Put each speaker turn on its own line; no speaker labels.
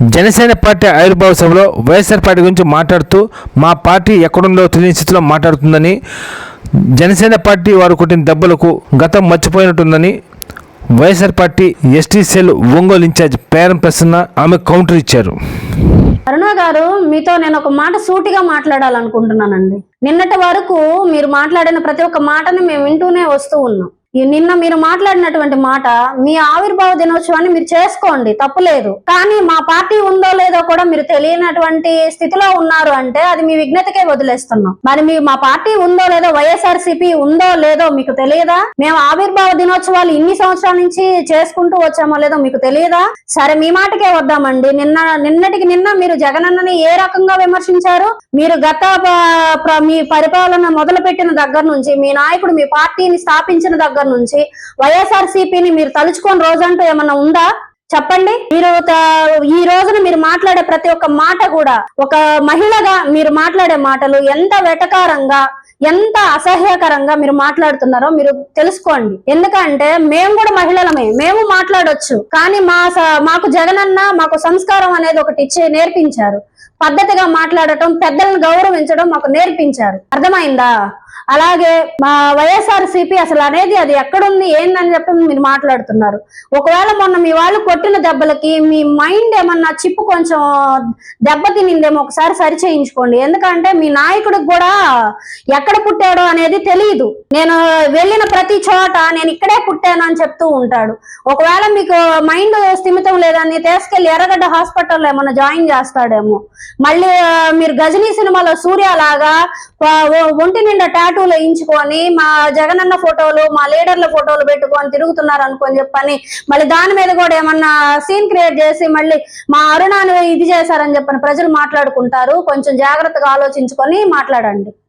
Janasena party ఆవిర్భావ సభలో YSR party గురించి మాట్లాడుతూ మా పార్టీ ఎక్కడుందో తెలియని స్థితిలో మాట్లాడుతుందని జనసేన పార్టీ వారు కొట్టిన దెబ్బలకు గతం మర్చిపోయినట్టుందని YSR party ST cell Ongole in charge Peram Prasanna ఆమె కౌంటర్ ఇచ్చారు.
అరుణ గారు మీతో నేను ఒక మాట సూటిగా మాట్లాడాలనుకుంటున్నానండి. నిన్నటి వరకు మీరు మాట్లాడిన ప్రతి ఒక్క మాటని మేము వింటూనే వస్తూ ఉన్నాం. నిన్న మీరు మాట్లాడినటువంటి మాట మీ ఆవిర్భావ దినోత్సవాన్ని మీరు చేసుకోండి తప్పులేదు కానీ మా పార్టీ ఉందో లేదో కూడా మీరు తెలియనటువంటి స్థితిలో ఉన్నారు అంటే అది మీ విఘ్నతకే వదిలేస్తున్నాం. మరి మీ మా పార్టీ ఉందో లేదో వైఎస్ఆర్ ఉందో లేదో మీకు తెలియదా? మేము ఆవిర్భావ దినోత్సవాలు ఇన్ని సంవత్సరాల నుంచి చేసుకుంటూ వచ్చామో లేదో మీకు తెలియదా? సరే మీ మాటకే వద్దామండి. నిన్న నిన్నటికి నిన్న మీరు జగనన్నని ఏ రకంగా విమర్శించారు? మీరు గత మీ పరిపాలన మొదలు పెట్టిన దగ్గర నుంచి మీ నాయకుడు మీ పార్టీని స్థాపించిన దగ్గర నుంచి వైఎస్ఆర్ సిపిని మీరు తలుచుకొని రోజంటూ ఏమన్నా ఉందా? చెప్పండి. మీరు ఈ రోజున మీరు మాట్లాడే ప్రతి ఒక్క మాట కూడా ఒక మహిళగా మీరు మాట్లాడే మాటలు ఎంత వెటకారంగా ఎంత అసహ్యకరంగా మీరు మాట్లాడుతున్నారో మీరు తెలుసుకోండి. ఎందుకంటే మేము కూడా మహిళలమే. మేము మాట్లాడొచ్చు. కానీ మా స- మాకు జగనన్న మాకు సంస్కారం అనేది ఒకటి ఇచ్చి నేర్పించారు. పద్ధతిగా మాట్లాడటం పెద్దలను గౌరవించడం మాకు నేర్పించారు. అర్థమైందా? అలాగే మా వైఎస్ఆర్ సిపి అసలు అనేది అది ఎక్కడుంది ఏందని చెప్పి మీరు మాట్లాడుతున్నారు. ఒకవేళ మొన్న మీ వాళ్ళు కొట్టిన దెబ్బలకి మీ మైండ్ ఏమన్నా చిప్పు కొంచెం దెబ్బ తినిందేమో ఒకసారి సరి చేయించుకోండి. ఎందుకంటే మీ నాయకుడికి కూడా ఎక్కడ పుట్టాడో అనేది తెలియదు నేను వెళ్ళిన ప్రతి చోట నేను ఇక్కడే పుట్టాను అని చెప్తూ ఉంటాడు. ఒకవేళ మీకు మైండ్ స్థిమితం లేదని తీసుకెళ్ళి ఎర్రగడ్డ హాస్పిటల్లో ఏమన్నా జాయిన్ చేస్తాడేమో. మళ్ళీ మీరు గజనీ సినిమాలో సూర్య లాగా ఒంటి నిండా టాటూలు వేయించుకొని మా జగనన్న ఫోటోలు మా లీడర్ల ఫోటోలు పెట్టుకొని తిరుగుతున్నారు అనుకొని చెప్పని మళ్ళీ దాని మీద కూడా ఏమన్నా సీన్ క్రియేట్ చేసి మళ్ళీ మా అరుణాన్ని ఇది చేశారని చెప్పని ప్రజలు మాట్లాడుకుంటారు. కొంచెం జాగ్రత్తగా ఆలోచించుకొని మాట్లాడండి.